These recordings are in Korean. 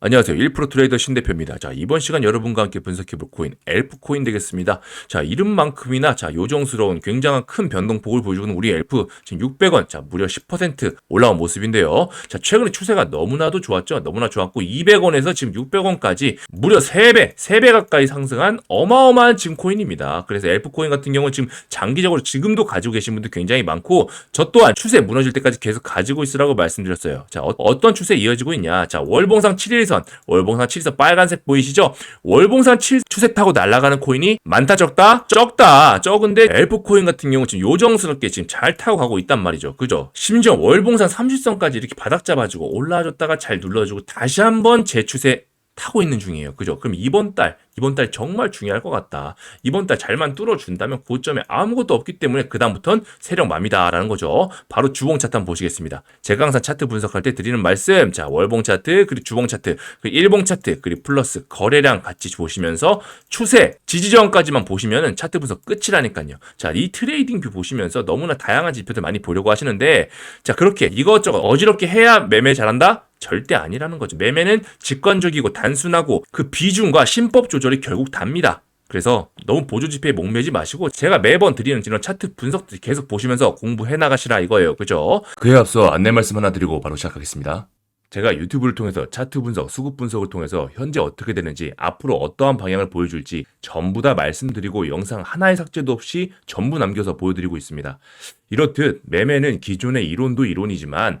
안녕하세요. 1프로 트레이더 신대표입니다. 자, 이번 시간 여러분과 함께 분석해볼 코인, 엘프 코인 되겠습니다. 자, 이름만큼이나 자, 요정스러운 굉장한 큰 변동폭을 보여주는 우리 엘프, 지금 600원, 자, 무려 10% 올라온 모습인데요. 자, 최근에 추세가 너무나도 좋았죠. 너무나 좋았고, 200원에서 지금 600원까지 무려 3배, 3배 가까이 상승한 어마어마한 지금 코인입니다. 그래서 엘프 코인 같은 경우는 지금 장기적으로 지금도 가지고 계신 분들 굉장히 많고, 저 또한 추세 무너질 때까지 계속 가지고 있으라고 말씀드렸어요. 자, 어, 떤 추세 이어지고 있냐. 자, 월봉상 7일 7선, 월봉산 7선 빨간색 보이시죠? 월봉산 7 추세 타고 날아가는 코인이 많다 적다? 적다. 적은데 엘프 코인 같은 경우 지금 요정스럽게 지금 잘 타고 가고 있단 말이죠. 그죠? 심지어 월봉산 30선까지 이렇게 바닥 잡아주고 올라와줬다가 잘 눌러주고 다시 한번 재 추세 타고 있는 중이에요. 그죠? 그럼 이번 달, 이번 달 정말 중요할 것 같다. 이번 달 잘만 뚫어준다면 고점에 아무것도 없기 때문에 그다음부턴 세력 맘이다라는 거죠. 바로 주봉 차트 한번 보시겠습니다. 제가 항상 차트 분석할 때 드리는 말씀, 자, 월봉 차트, 그리고 주봉 차트, 그리고 일봉 차트, 그리고 플러스 거래량 같이 보시면서 추세, 지지저항까지만 보시면은 차트 분석 끝이라니까요. 자, 이 트레이딩 뷰 보시면서 너무나 다양한 지표들 많이 보려고 하시는데, 자, 그렇게 이것저것 어지럽게 해야 매매 잘한다? 절대 아니라는 거죠. 매매는 직관적이고 단순하고 그 비중과 신법 조절이 결국 답니다. 그래서 너무 보조 지표에 목매지 마시고 제가 매번 드리는 이런 차트 분석들 계속 보시면서 공부해 나가시라 이거예요. 그죠? 그에 앞서 안내 말씀 하나 드리고 바로 시작하겠습니다. 제가 유튜브를 통해서 차트 분석, 수급 분석을 통해서 현재 어떻게 되는지, 앞으로 어떠한 방향을 보여줄지 전부 다 말씀드리고 영상 하나의 삭제도 없이 전부 남겨서 보여드리고 있습니다. 이렇듯 매매는 기존의 이론도 이론이지만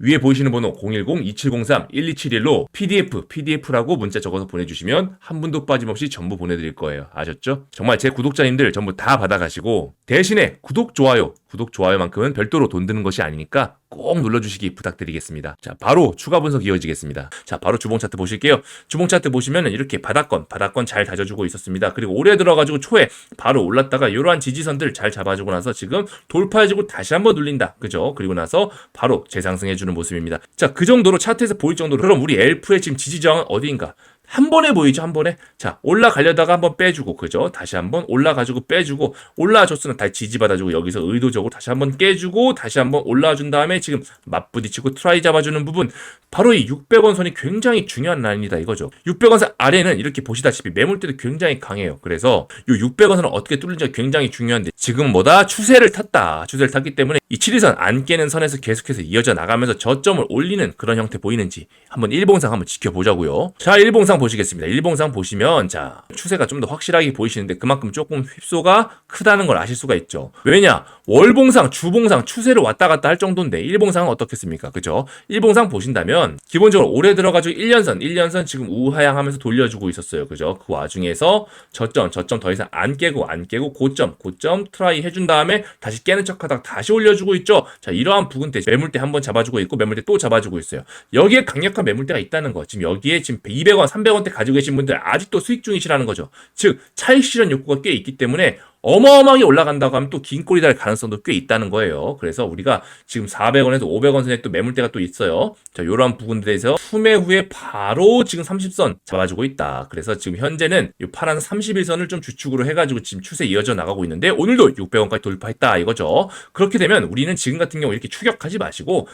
위에 보이시는 번호 010-2703-1271로 PDF, PDF라고 문자 적어서 보내주시면 한 분도 빠짐없이 전부 보내드릴 거예요. 아셨죠? 정말 제 구독자님들 전부 다 받아가시고 대신에 구독, 좋아요, 구독, 좋아요만큼은 별도로 돈 드는 것이 아니니까 꼭 눌러주시기 부탁드리겠습니다. 자, 바로 추가 분석 이어지겠습니다. 자, 바로 주봉 차트 보실게요. 주봉 차트 보시면 이렇게 바닥권, 바닥권 잘 다져주고 있었습니다. 그리고 올해 들어가지고 초에 바로 올랐다가 이러한 지지선들 잘 잡아주고 나서 지금 돌파해주고 다시 한번 눌린다. 그죠? 그리고 나서 바로 재상승해주 는 모습입니다. 자, 그 정도로 차트에서 보일 정도로 그럼 우리 엘프의 지금 지지저항은 어디인가? 한 번에 보이죠, 한 번에. 자, 올라가려다가 한번 빼주고, 그죠? 다시 한번 올라가지고 빼주고, 올라와줬으면 다시 지지받아주고, 여기서 의도적으로 다시 한번 깨주고, 다시 한번 올라와준 다음에 지금 맞부딪히고 트라이 잡아주는 부분, 바로 이 600원 선이 굉장히 중요한 라인이다 이거죠. 600원 선 아래는 이렇게 보시다시피 매물대도 굉장히 강해요. 그래서 이 600원 선을 어떻게 뚫는지가 굉장히 중요한데, 지금 뭐다? 추세를 탔다. 추세를 탔기 때문에 이 7일선 안 깨는 선에서 계속해서 이어져 나가면서 저점을 올리는 그런 형태 보이는지 한번 일봉상 한번 지켜보자고요. 자, 일봉상 보시겠습니다. 일봉상 보시면 자, 추세가 좀 더 확실하게 보이시는데 그만큼 조금 휩소가 크다는 걸 아실 수가 있죠. 왜냐? 월봉상, 주봉상 추세를 왔다 갔다 할 정도인데 일봉상은 어떻겠습니까? 그죠? 일봉상 보신다면 기본적으로 올해 들어가지고 1년선, 1년선 지금 우하향하면서 돌려주고 있었어요. 그죠? 그 와중에서 저점, 저점 더 이상 안 깨고 안 깨고 고점, 고점 트라이 해준 다음에 다시 깨는 척하다가 다시 올려주고 있죠. 자, 이러한 부근대 매물대 한번 잡아주고 있고 매물대 또 잡아주고 있어요. 여기에 강력한 매물대가 있다는 거. 지금 여기에 지금 200원, 300원 대 가지고 계신 분들 아직도 수익 중이시라는 거죠. 즉 차익 실현 욕구가 꽤 있기 때문에 어마어마하게 올라간다고 하면 또긴 꼬리 달 가능성도 꽤 있다는 거예요. 그래서 우리가 지금 400원에서 500원 선에 또 매물대가 또 있어요. 자, 요런 부분들에서 투매 후에 바로 지금 30선 잡아주고 있다. 그래서 지금 현재는 이 파란 31선을 좀 주축으로 해가지고 지금 추세 이어져 나가고 있는데 오늘도 600원까지 돌파했다 이거죠. 그렇게 되면 우리는 지금 같은 경우 이렇게 추격하지 마시고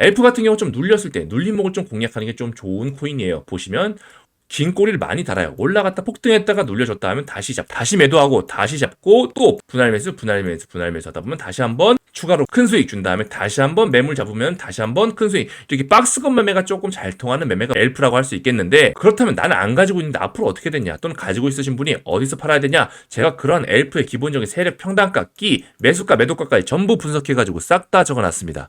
엘프 같은 경우 좀 눌렸을 때 눌림목을 좀 공략하는 게 좀 좋은 코인이에요. 보시면 긴 꼬리를 많이 달아요. 올라갔다 폭등했다가 눌려줬다 하면 다시 잡, 다시 매도하고 다시 잡고 또 분할 매수, 분할 매수, 분할 매수 하다 보면 다시 한번 추가로 큰 수익 준 다음에 다시 한번 매물 잡으면 다시 한번 큰 수익. 이렇게 박스권 매매가 조금 잘 통하는 매매가 엘프라고 할 수 있겠는데 그렇다면 나는 안 가지고 있는데 앞으로 어떻게 되냐 또는 가지고 있으신 분이 어디서 팔아야 되냐 제가 그런 엘프의 기본적인 세력 평단가, 끼, 매수가, 매도가까지 전부 분석해 가지고 싹 다 적어 놨습니다.